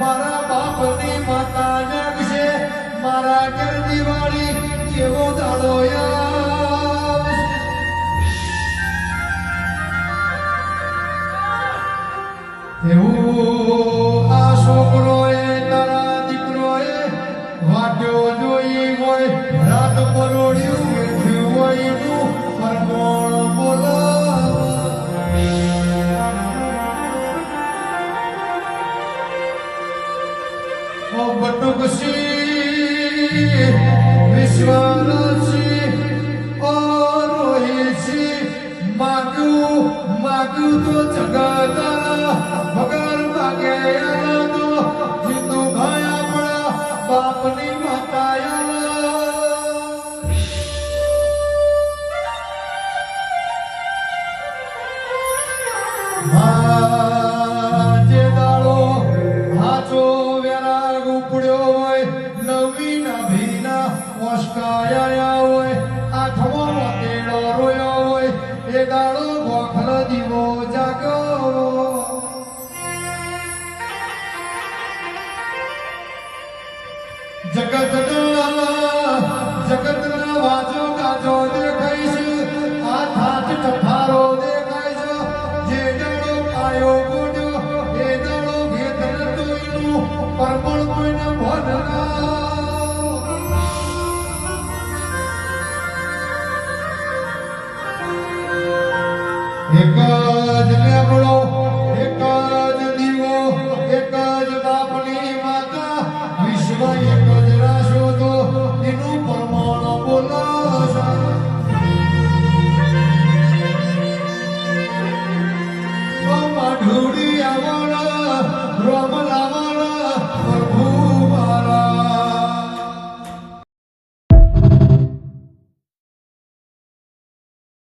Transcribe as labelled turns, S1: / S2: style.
S1: મારા બાપની માતા જાગશે મારા ઘર દિવાળી કેવો દાડો છોકરોએ, તારા દીકરોએ વાટ્યો જોઈ હોય, રાત પરોડ્યું मोहब्बत खुशी विश्वासी और रोहिसी मागू मागू तो जगाता मगर मागे आला तो जिंदू भाया पड़ा बाप नहीं बताया हाँ હોય નવી નભીના ઓસકાયા હોય, આઠમો વકેડો રોયો હોય, એ દાડો ગોખલ દીવો જાગ્યો. જગતના જગતના વાજો કાજો દેખાઈશ આ થાત ઠઠારો દેખાઈશ જે દાડો પાયો ગોડ્યો એ દાડો ભેદ નતો એનું Nicola Di Mirolo.